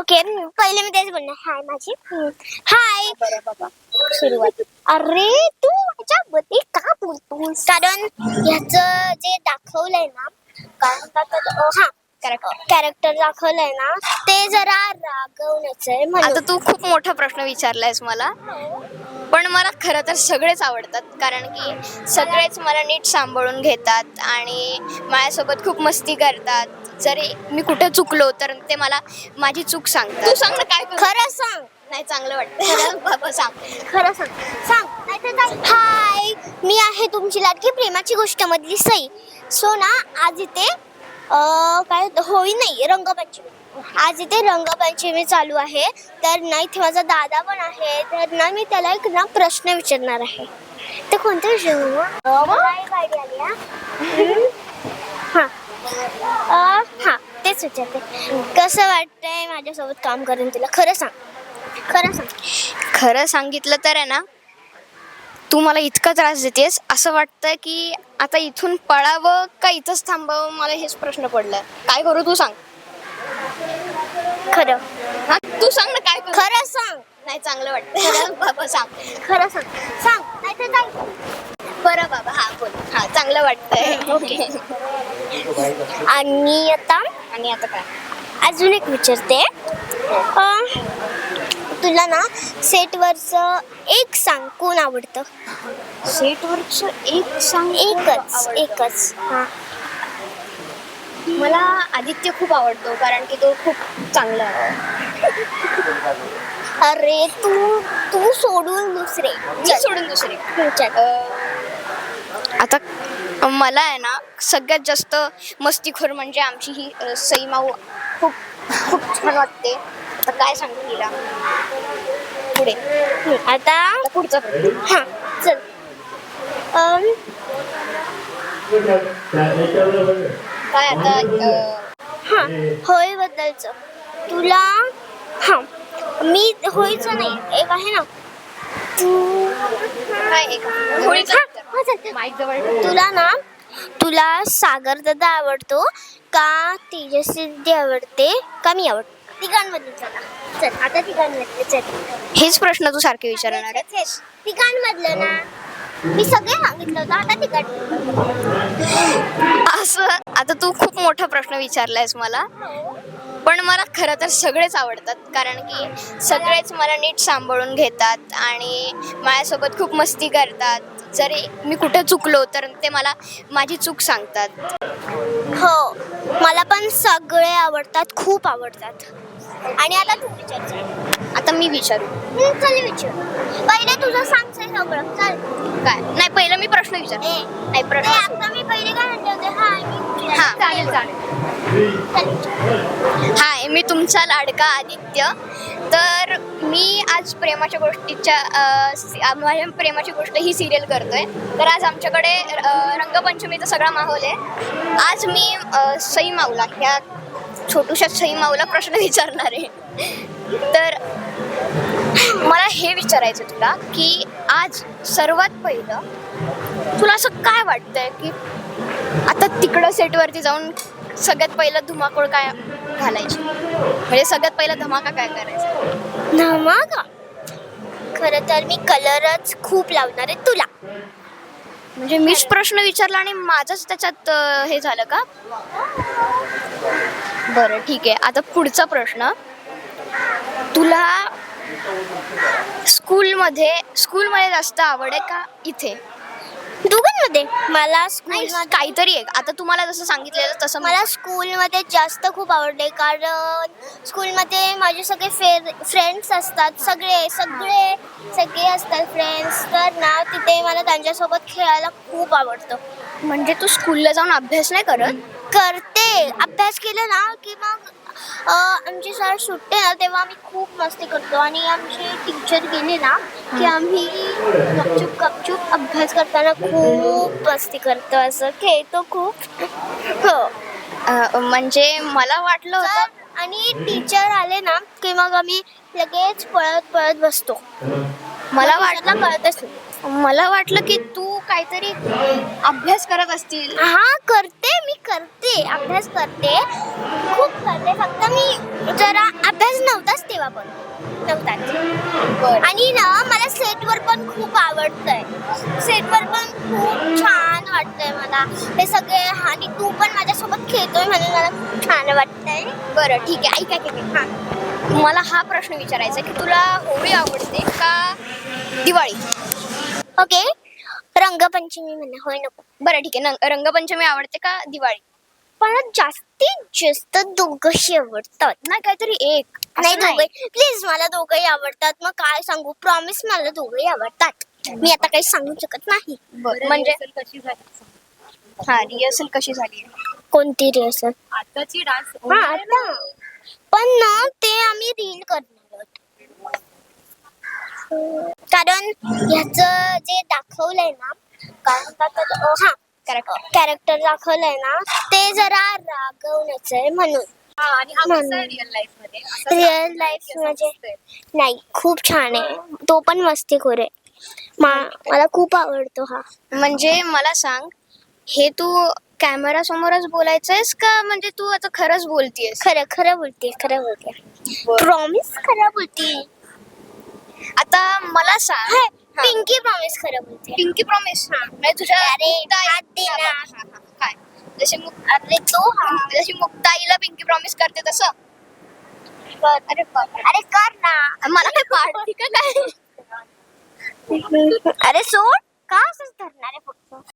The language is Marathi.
ओके पहिले मी तेच बोलणार. हाय माझी. हाय सुरुवात. अरे तू माझ्याबद्दल का बोलतोस? कारण ह्याचं जे दाखवलंय ना हा कॅरेक्टर दाखवलंय ना ते जरा रागवण्याचं आहे म्हणून. आता तू खूप मोठा प्रश्न विचारलायस मला. पण मला खरं तर सगळेच आवडतात कारण की सगळेच मला नीट सांभाळून घेतात आणि माझ्यासोबत खूप मस्ती करतात. जरी मी कुठे चुकलो तर ते मला माझी चूक सांगतात. तू सांग ना काय करू? खरं सांग. नाही चांगलं वाटतं. बाबा सांग. खरं सांग. सांग. नाहीतर हाय मी आहे तुमची लाडकी प्रेमाची गोष्ट मधली सई. सो ना आज इथे अं, काय होतं? होळी नाही रंगपंचमी. आज इथे रंगपंचमी चालू आहे. तर ना इथे माझा दादा पण आहे. तर ना मी त्याला एक ना प्रश्न विचारणार आहे. तर कोणता विषय बोलू? मला एक idea आली हा. हम्म. हा. हा तेच विचारते. कसं वाटतंय माझ्यासोबत काम करून तुला? खरं सांग. खरं सांग. खरं सांगितलं तर आहे ना तू मला इतका त्रास देतेस असं वाटतं की आता इथून पळावं का इथंच थांबावं? मला हेच प्रश्न पडलाय. काय करू तू सांग. खरं. हा तू सांग ना काय करू. खरं सांग. नाही चांगलं वाटतं बाबा सांग. खरं सांग. सांग. काय बरं बाबा हा बोल. हा चांगलं वाटतंय. ओके. आणि आता? आणि आता काय? अजून एक विचारते. अं, तुला ना सेटवरचं एक सांग कोण आवडतं? सेटवरच एक सांग एकच एकच. हा. मला आदित्य खूप आवडतो कारण की तो खूप चांगला आहे. अरे तू तू सोडून दुसरे. मी सोडून दुसरे. आता मला आहे ना सगळ्यात जास्त मस्तीखोर म्हणजे आमची ही अह, सई माऊ. खूप खूप छान वाटते. आता काय सांगू तिला पुढे. आता? पुढचा. हा चल. काय आता हा होळीबद्दलचं तुला हा मी होळीचं नाही. एक आहे ना तू काय एक? होळीचं. माईक जवळ ठेव. तुला ना तुला सागर दादा आवडतो का तेजस्वी दीदी आवडते का मी आवडतो? तिघांमधून चला. चल आता तिघांमधले चल. हेच प्रश्न तू सारखे विचारणार. तिघांमधलं ना मी सगळे सांगितलं होतं आता तिघांमधलं. असं आता तू खूप मोठा प्रश्न विचारलायस मला. पण मला खरं तर सगळेच आवडतात कारण की सगळेच मला नीट सांभाळून घेतात आणि माझ्यासोबत खूप मस्ती करतात. जरी मी कुठे चुकलो तर ते मला माझी चूक सांगतात. हो मला पण सगळे आवडतात खूप आवडतात. आणि आता तू विचार. आता मी विचारू. चल विचार. पहिले तुझं सांग चल सगळं चल. काय? नाही पहिलं मी प्रश्न विचार ए नाही प्रश्न आता मी पहिले काय म्हणते होते? हा मी विचार. हा. चालेल चालेल. चल विचार. हाय मी तुमचा लाडका आदित्य. तर मी आज प्रेमाच्या गोष्टीच्या सी- माझ्या प्रेमाची गोष्ट ही सिरियल करतोय. तर आज आमच्याकडे रंगपंचमीचा सगळा माहोल आहे. आज मी सई माऊला ह्या छोटूशा सई माऊला प्रश्न विचारणार आहे. तर मला हे विचारायचं तुला की आज सर्वात पहिलं तुला असं काय वाटतंय की आता तिकडं सेटवरती जाऊन सगळ्यात पहिलं धुमाकूळ काय घालायची? म्हणजे सगळ्यात पहिला धमाका काय करायचा? धमाका? खरं तर मी कलरच खूप लावणार आहे तुला. म्हणजे मीच प्रश्न विचारला आणि माझंच त्याच्यात हे झालं का? बरं ठीक आहे. आता पुढचा प्रश्न. तुला स्कूलमध्ये स्कूलमध्ये जास्त आवड आहे का इथे? दोघांमध्ये. मला स्कूल काहीतरी आहे आता तुम्हाला जसं सांगितलेलं तसं मला स्कूलमध्ये जास्त खूप आवडते कारण स्कूलमध्ये माझे सगळे फेर फ्रेंड्स असतात. सगळे सगळे सगळे असतात फ्रेंड्स तर ना तिथे मला त्यांच्यासोबत खेळायला खूप आवडतं. म्हणजे तू स्कूलला जाऊन अभ्यास नाही करत? करते. अभ्यास केला ना की मग आमची शाळा सुटते ना तेव्हा आम्ही खूप मस्ती करतो. आणि आमचे टीचर गेले ना की आम्ही गपचूप गपचूप अभ्यास करताना खूप मस्ती करतो असं. खेळतो खूप. हो. म्हणजे मला वाटलं होतं आणि टीचर आले ना की मग आम्ही लगेच पळत पळत बसतो. मला वाटलं कळतच नाही. मला वाटलं की तू काहीतरी अभ्यास करत असतील. हा करते मी करते अभ्यास करते. खूप करते. फक्त मी जरा अभ्यास नव्हताच तेव्हा पण. नव्हताच. आणि ना मला सेटवर पण खूप आवडतंय. सेटवर पण खूप छान वाटतंय मला. हे सगळे आणि तू पण माझ्यासोबत खेळतोय म्हणून मला खूप छान वाटतंय. बरं ठीक आहे. ऐका की हा. मला हा प्रश्न विचारायचा की तुला होळी आवडते का दिवाळी? ओके. रंगपंचमी म्हणा होय नको. बरं ठीक आहे. रंगपंचमी आवडते का दिवाळी? मला जास्तीत जास्त दोघंही आवडतात नाही काहीतरी एक. असं नाही दोघे. प्लीज मला दोघंही आवडतात. मग काय सांगू? प्रॉमिस मला दोघंही आवडतात. मी आता काही सांगू शकत नाही. बरं म्हणजे हा रिहर्सल कशी झाली? कोणती रिहर्सल आताची डान्स हा आता. पण ना ते आम्ही रील करणार आहोत. कारण ह्याचं जे दाखवलंय ना त्याला? अं, हा. कॅरेक्टर दाखवलंय ना ते जरा रागवण्याचं आहे म्हणून. हा रिअल लाईफ म्हणजे दिसतंय. नाही खूप छान आहे. तो पण मस्तीखोर आहे. मला खूप आवडतो हा. म्हणजे मला सांग हे तू कॅमेरा समोरच बोलायचंयस का म्हणजे तू आता खरंच बोलतीयस? खरं खरं बोलते खरं बोलते प्रॉमिस खरं बोलते आता मला सांग. पिंकी प्रॉमिस खरं बोलते. पिंकी प्रॉमिस म्हणजे तुझ्या हात दे ना. हा, हा, हा, काय? जसे अरे तो हाँ. जशी मुक्ताईला पिंकी प्रॉमिस करते तसं? अरे. अरे कर ना. मला काय का काय? अरे सोड. का असंच धरणार आहे फक्त?